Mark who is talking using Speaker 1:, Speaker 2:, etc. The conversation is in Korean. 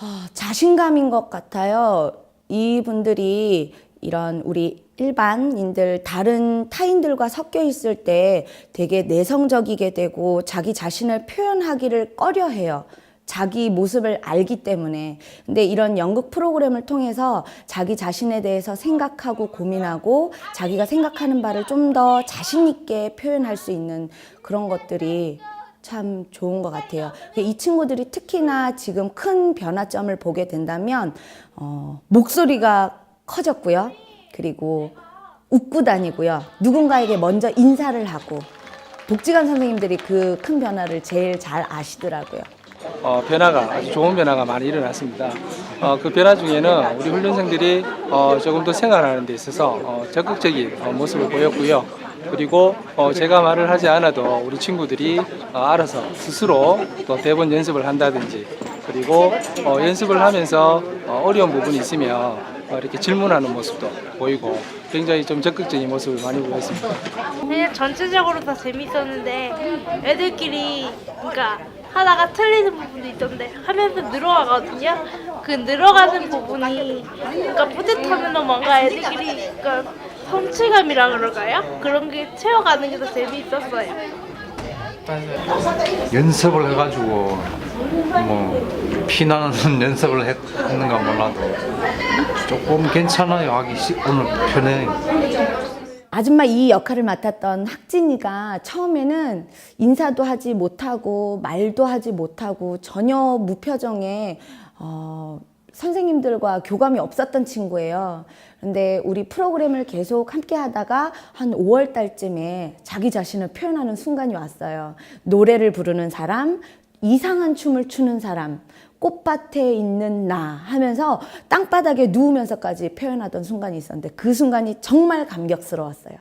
Speaker 1: 아, 자신감인 것 같아요. 이분들이 이런 우리 일반인들 다른 타인들과 섞여 있을 때 되게 내성적이게 되고 자기 자신을 표현하기를 꺼려 해요. 자기 모습을 알기 때문에. 근데 이런 연극 프로그램을 통해서 자기 자신에 대해서 생각하고 고민하고 자기가 생각하는 바를 좀 더 자신있게 표현할 수 있는 그런 것들이 참 좋은 것 같아요. 이 친구들이 특히나 지금 큰 변화점을 보게 된다면, 어, 목소리가 커졌고요. 그리고 웃고 다니고요. 누군가에게 먼저 인사를 하고, 복지관 선생님들이 그 큰 변화를 제일 잘 아시더라고요.
Speaker 2: 어, 변화가 아주 좋은 변화가 많이 일어났습니다. 어, 그 변화 중에는 우리 훈련생들이 어, 조금 더 생활하는 데 있어서 어, 적극적인 어, 모습을 보였고요. 그리고 어, 제가 말을 하지 않아도 우리 친구들이 어, 알아서 스스로 또 대본 연습을 한다든지 그리고 어, 연습을 하면서 어, 어려운 부분이 있으면 어, 이렇게 질문하는 모습도 보이고 굉장히 좀 적극적인 모습을 많이 보였습니다.
Speaker 3: 그냥 전체적으로 다 재밌었는데 애들끼리 그러니까 하다가 틀리는 부분도 있던데 하면서 늘어가거든요. 그 늘어가는 부분이 그러니까 뿌듯하면서 뭔가 애들끼리 그러니까 성취감이라 그럴까요? 그런 게 채워가는 게 더 재미있었어요.
Speaker 4: 연습을 해가지고 뭐 피나는 연습을 했, 했는가 몰라도 조금 괜찮아요 하기 시, 오늘 편해
Speaker 1: 아줌마 이 역할을 맡았던 학진이가 처음에는 인사도 하지 못하고 말도 하지 못하고 전혀 무표정에 어, 선생님들과 교감이 없었던 친구예요. 근데 우리 프로그램을 계속 함께 하다가 한 5월 달쯤에 자기 자신을 표현하는 순간이 왔어요. 노래를 부르는 사람, 이상한 춤을 추는 사람, 꽃밭에 있는 나 하면서 땅바닥에 누우면서까지 표현하던 순간이 있었는데 그 순간이 정말 감격스러웠어요.